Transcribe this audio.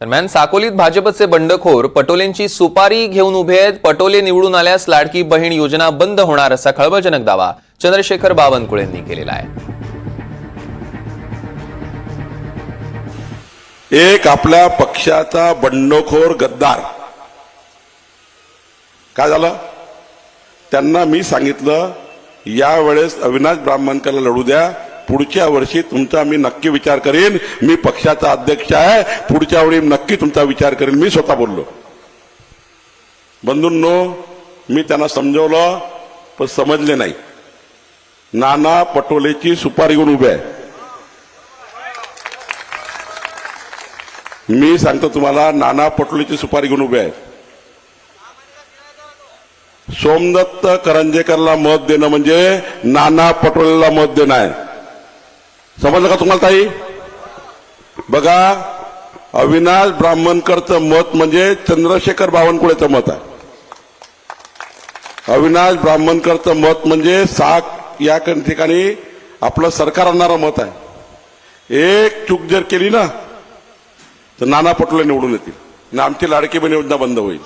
दरम्यान साकोलीत भाजपचे बंडखोर पटोलेंची सुपारी घेऊन उभे आहेत. पटोले निवडून आल्यास लाडकी बहीण योजना बंद होणार असा खळबळजनक दावा चंद्रशेखर बावनकुळेंनी केलेला आहे. एक आपल्या पक्षाचा बंडखोर गद्दार. काय झालं? त्यांना मी सांगितलं यावेळेस अविनाश ब्राह्मणकरला लढू द्या पुढच्या वर्षी तुमचा मी नक्की विचार करेन. मी पक्षाचा अध्यक्ष आहे. पुढच्या वेळी नक्की तुमचा विचार करेन. मी स्वतः बोललो. बंधूंनो मी त्यांना समजवलं पण समजले नाही. नाना पटोलेची सुपारी घेऊन उभे आहे. मी सांगतो तुम्हाला नाना पटोलेची सुपारी घेऊन उभे आहेत. सोमदत्त करंजेकरला मत देणं म्हणजे नाना पटोलेला मत देणं आहे. समजलं का तुम्हाला ताई? बघा अविनाश ब्राह्मणकरचं मत म्हणजे चंद्रशेखर बावनकुळेचं मत आहे. अविनाश ब्राह्मणकरचं मत म्हणजे साक या ठिकाणी आपलं सरकार आणणारं मत आहे. एक चूक जर केली ना तर नाना पटोले निवडून येतील. आणि आमची लाडकी बहीण योजना बंद होईल.